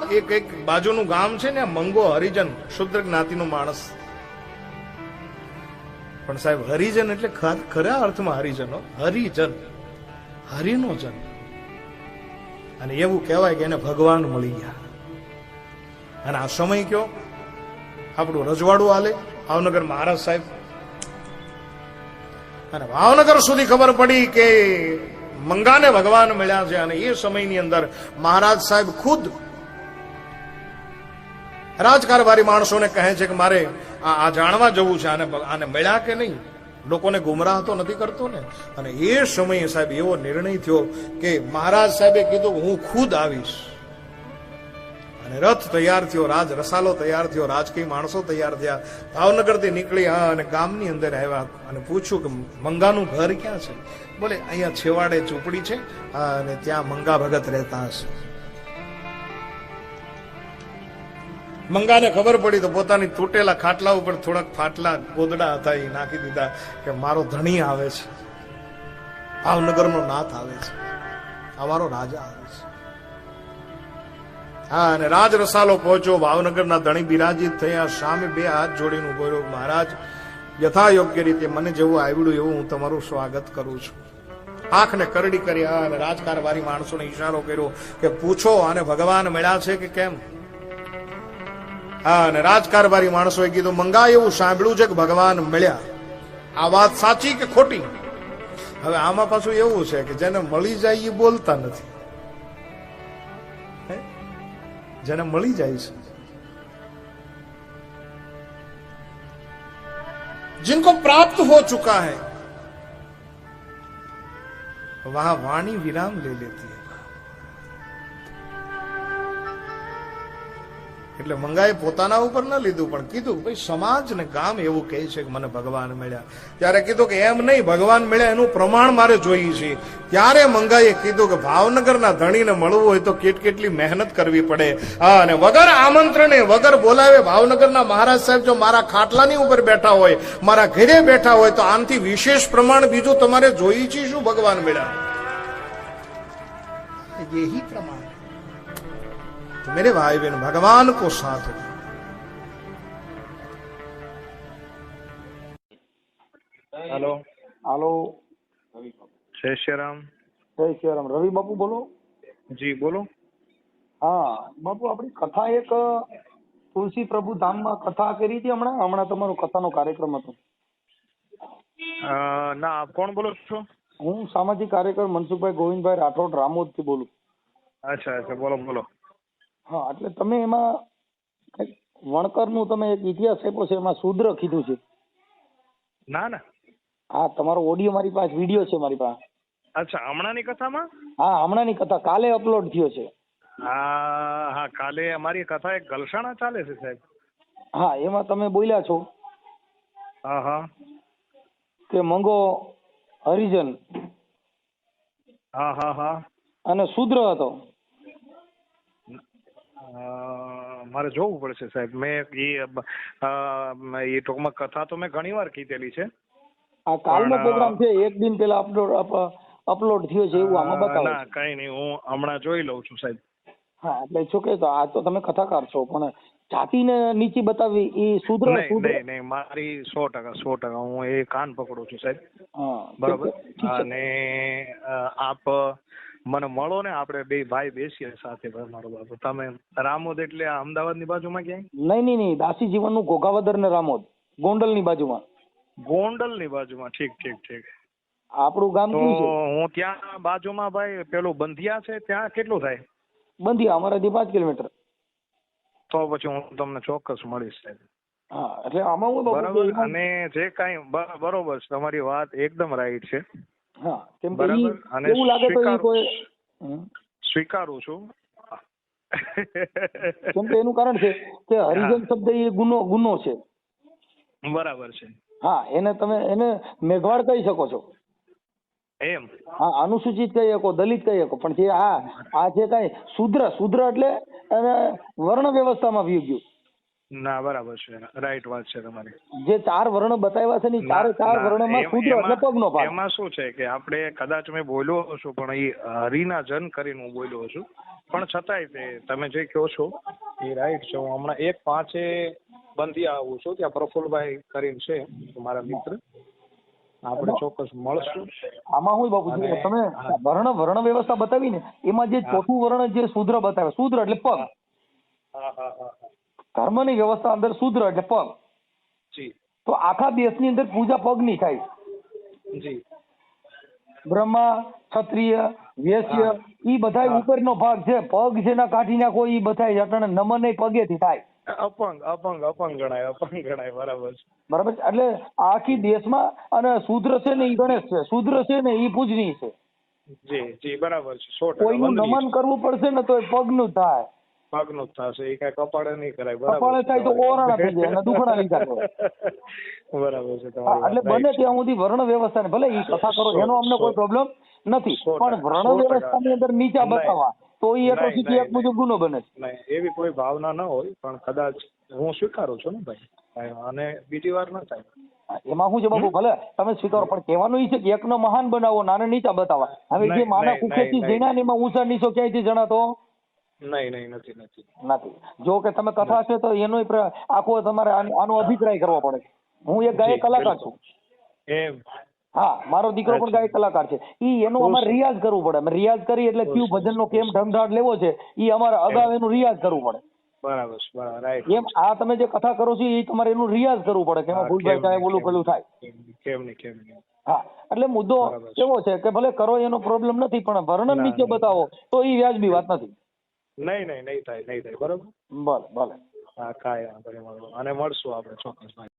એક એક બાજુનું ગામ છે ને મંગો હરિજન, શુદ્ર જ્ઞાતિનો માણસ. પણ સાહેબ, હરિજન એટલે ખરા અર્થમાં હરિજનો? હરિજન. હરિનો જન અને એવું કહેવાય કે એને ભગવાન મળી ગયા. અને આ સમય કયો? આપણું રજવાડું હાલે. ભાવનગર મહારાજ સાહેબ. અને ભાવનગર સુધી ખબર પડી કે મંગાને ભગવાન મળ્યા છે અને એ સમયની અંદર મહારાજ સાહેબ ખુદ રાજકારભારી માણસોને કહે છે કે મારે આ જાણવા જવું છે, આને આને મળ્યા કે નહીં? લોકોને ગુમરાહ તો નથી કરતો ને? અને એ સમયે સાહેબ એવો નિર્ણય થયો કે મહારાજ સાહેબે કીધું, હું ખુદ આવીશ. અને રથ તૈયાર થયો, રાજ રસાલો તૈયાર થયો, રાજકીય માણસો તૈયાર થયા. ભાવનગરથી નીકળી હા અને ગામની અંદર આવ્યા અને પૂછ્યું કે મંગાનું ઘર ક્યાં છે? બોલે, અહીંયા છેવાડે ઝૂંપડી છે અને ત્યાં મંગા ભગત રહેતા હશે. મંગાને ખબર પડી તો પોતાની તૂટેલા ખાટલા ઉપર થોડાક ફાટલા ગોદડા હતા, એ નાખી દીધા કે મારો ધણી આવે છે. ભાવનગરનો નાથ આવે છે. અમારો રાજા આવે છે. હા, અને રાજ રસાલો પહોંચ્યો. ભાવનગરના ધણી બિરાજિત થયા. સામે બે હાથ જોડીને ઊભો રહ્યો. મહારાજ યથા યોગ્ય રીતે મને જેવું આવડ્યું એવું હું તમારું સ્વાગત કરું છું. આંખને કરડી કર્યા અને રાજકારભારી માણસોને ઈશારો કર્યો કે પૂછો અને ભગવાન મળ્યા છે કે કેમ? હા અને રાજકારભારી માણસોએ કીધું મંગા એવું સાંભળ્યું છે કે ભગવાન મળ્યા આ વાત સાચી કે ખોટી હવે આમાં પાછું એવું છે કે જેને મળી જાય એ બોલતા નથી હે? જેને મળી જાય છે जिनको प्राप्त हो चुका है वहां वाणी विराम ले लेती है એટલે મંગાએ પોતાના ઉપર ન લીધું, પણ કીધું, ભાઈ સમાજ ને ગામ એવું કહે છે કે મને ભગવાન મળ્યા. ત્યારે કીધું કે, એમ નહીં, ભગવાન મળ્યા એનું પ્રમાણ મારે જોઈએ છે. ત્યારે મંગાએ કીધું કે, ભાવનગરના ધણીને મળવું હોય તો કેટ કેટલી મહેનત કરવી પડે. હા, અને વગર આમંત્રણે, વગર બોલાવે ભાવનગરના મહારાજ સાહેબ જો મારા ખાટલાની ઉપર બેઠા હોય, મારા ઘરે બેઠા હોય, તો આનથી વિશેષ પ્રમાણ બીજું તમારે જોઈએ છે શું ભગવાન મળ્યા? પ્રમાણ. तो मेरे भाई बहन भगवान को साथ दो હેલો હાલો જય શ્રી રામ જય શ્રી રામ રવિ બાપુ બોલો જી બોલો હા બાપુ આપણી કથા એક તુલસી પ્રભુ ધામમાં કથા કરી હતી હમણાં હમણાં તમારો કથાનો કાર્યક્રમ હતો અ, ના આપ કોણ બોલો છો હું સામાજિક કાર્યકર મનસુખભાઈ ગોવિંદભાઈ રાઠોડ રામોદથી બોલું અચ્છા અચ્છા બોલો બોલો હા એટલે તમે એમાં કંઈક વણકરનું તમે એક ઇતિહાસ આપ્યો છે એમાં શુદ્ર કીધું છે. ના ના. હા તમારો ઓડિયો મારી પાસે વીડિયો છે મારી પાસે. અચ્છા હમણાંની કથામાં? હા હમણાંની કથા કાલે અપલોડ થયો છે. હા હા કાલે અમારી કથા એક ગલસાણા ચાલે છે સાહેબ. હા એમાં તમે બોલ્યા છો હા હા. કે મંગો હરિજન હા હા હા. અને શુદ્ર હતો. મારે જોવું પડશે સાહેબ. મેં એ એ ટૂંકમાં કથા તો મેં ઘણી વાર કીધેલી છે. આ કાલનો પ્રોગ્રામ છે એક દિન પેલા અપલોડ અપલોડ થયો છે એવું આમાં બતાવો ના કઈ નહીં. હું હમણાં જોઈ લઉં છું સાહેબ. હા એટલે શું કે તો આ તો તમે કથાકાર છો પણ જાતિને નીચી બતાવી એ શુદ્ર નહીં શુદ્ર નહીં નહીં. મારી સો ટકા સો ટકા. હું એ કાન પકડું છું સાહેબ. હા બરોબર? અને આપ મને મળો ને આપણે બે ભાઈ બેસીએ સાથે મારો બાપુ તમે રામોદ એટલે આ અમદાવાદની બાજુમાં ક્યાંય? નહીં નહીં નહીં દાસી જીવનનું ઘોઘાવદર ને રામોદ. ગોંડલની બાજુમાં. ગોંડલની બાજુમાં ઠીક ઠીક ઠીક. આપણું ગામ તો કયું છે? હું ત્યાં બાજુમાં ભાઈ પેલું બંધિયા છે ત્યાં કેટલું થાય? બંધિયા અમારાથી પાંચ કિલોમીટર. તો પછી હું તમને ચોક્કસ મળીશ સાહેબ. હા એટલે આમાં હું બરાબર? અને જે કાંઈ બરોબર છે તમારી વાત એકદમ રાઈટ છે. હા કેમ કે એવું લાગે તો કોઈ સ્વીકારું છું. કેમ કે એનું કારણ છે કે હરિજન શબ્દ એ ગુનો ગુનો છે. બરાબર છે. હા એને તમે એને મેઘવાળ કહી શકો છો. એમ? હા અનુસૂચિત કહી શકો દલિત કહી શકો પણ જે આ આ જે કઈ શુદ્ર શુદ્ર એટલે એને વર્ણ વ્યવસ્થામાં વ્યુ ગયું. ના બરાબર છે. રાઈટ વાત છે તમારી. જે ચાર વર્ણ બતાવ્યા છે ને ચાર ચાર વર્ણોમાં શુદ્ર એટલે પગનો ભાગ. એમાં શું છે કે આપણે કદાચ મેં બોલ્યો છું પણ એ હરિના જન કરીને હું બોલ્યો છું. પણ છતાંય તે તમે જે કહો છો એ રાઈટ છે. હું હમણાં એક પાંચે બંધી આવું છું. ત્યાં પ્રફુલભાઈ કરીને છે મારા મિત્ર. આપણે ચોક્કસ મળશું. આમાં હું બાપુ તમે વર્ણ વર્ણ વ્યવસ્થા બતાવી ને એમાં જે ચોથું વર્ણ જે શુદ્ર બતાવે શુદ્ર એટલે પગ. હા હા હા. ધર્મની વ્યવસ્થા અંદર શુદ્ર એટલે પગ. જી. તો આખા દેશની અંદર પૂજા પગની થાય. જી. બ્રહ્મા ક્ષત્રિય વેશ્ય ઈ બધા. ઉપરનો ભાગ છે. પગ જેના કાઢી નાખો ઈ બધા અટાણે નમન એ પગેથી થાય. અપંગ અપંગ અપંગ ગણાય અપંગ ગણાય બરાબર છે. બરાબર એટલે આખી દેશમાં અને શુદ્ર છે ને ઈ ગણેશ છે. શુદ્ર છે ને ઈ પૂજનીય છે. જી જી બરાબર છે. કોઈનું નમન કરવું પડશે ને તો એ પગનું થાય. પગનું જ થશે એ કઈ કપાળે નહીં કરાય બરાબર કપાળે થાય તો ઓરાણા થઈ જાય અને દુખણા નહીં થાય. બરાબર છે તમારું એટલે બને ત્યાં સુધી વર્ણ વ્યવસ્થા ભલે એ કથા કરો એનો અમને કોઈ પ્રોબ્લેમ નથી પણ વર્ણ. વ્યવસ્થાની અંદર નીચા બતાવવા તો એ એટ્રોસિટી એક મુજબ ગુનો બને છે. નહીં એવી કોઈ ભાવના ન હોય પણ કદાચ હું સ્વીકારું છું ને ભાઈ અને બીજી વાર ન થાય. એમાં શું છે બાબુ ભલે તમે સ્વીકારો પણ કહેવાનું એ છે કે એકનો મહાન બનાવો નાને નીચા બતાવવા. હવે જે માના કુખેથી જીણા ને એમાં ઊંચા નીચો ક્યાંયથી જણાતો? નહીં નહીં નથી નથી. નથી. જો કે તમે કથા છે તો એનો આખો તમારે આનો અભિપ્રાય કરવો પડે. હું એક ગાયક કલાકાર છું. એમ હા મારો દીકરો પણ ગાયક કલાકાર છે. ઈ એનો અમારે રિયાઝ કરવું પડે. અમે રિયાઝ કરી એટલે કયું. ભજનનો કેમ ઢમઢાટ લેવો છે ઈ અમારે અગાઉ એનું રિયાઝ કરવું પડે. બરાબર છે બરાબર રાઈટ એમ આ તમે જે કથા કરો છો એ તમારે એનું રિયાઝ કરવું પડે કે ભૂલભાઈ થાય ઓલું પેલું થાય. કેમ નહીં કેમ નહીં હા એટલે મુદ્દો. એવો છે કે ભલે કરો એનો પ્રોબ્લેમ નથી પણ વર્ણન નીચે બતાવો તો એ વ્યાજબી વાત નથી. નહીં નહીં નહીં થાય નહીં થાય. બરાબર? ભલે ભલે. હા કાંઈ વાંધો નહીં મળો અને મળશું આપણે ચોક્કસ. ભાઈ